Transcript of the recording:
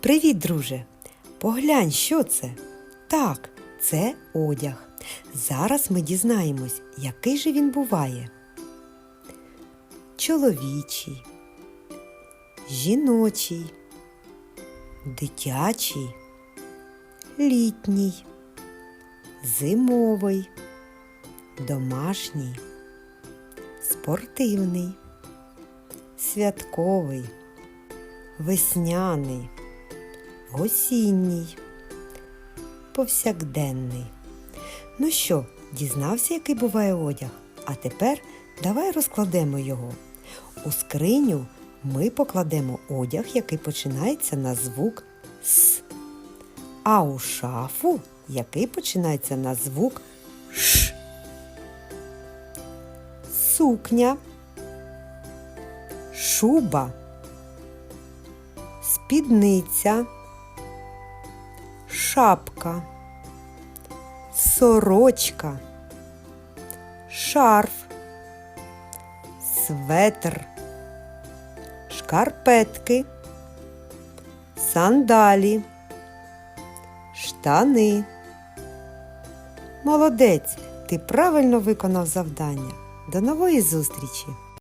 Привіт, друже! Поглянь, що це? Так, це одяг. Зараз ми дізнаємось, який же він буває. Чоловічий, жіночий, дитячий, літній, зимовий, домашній, спортивний, святковий, весняний, осінній, повсякденний. Ну що, дізнався, який буває одяг? А тепер давай розкладемо його. У скриню ми покладемо одяг, який починається на звук С. А у шафу, який починається на звук Ш. Сукня, шуба, спідниця, шапка, сорочка, шарф, светр, шкарпетки, сандалі, штани. Молодець, ти правильно виконав завдання. До нової зустрічі!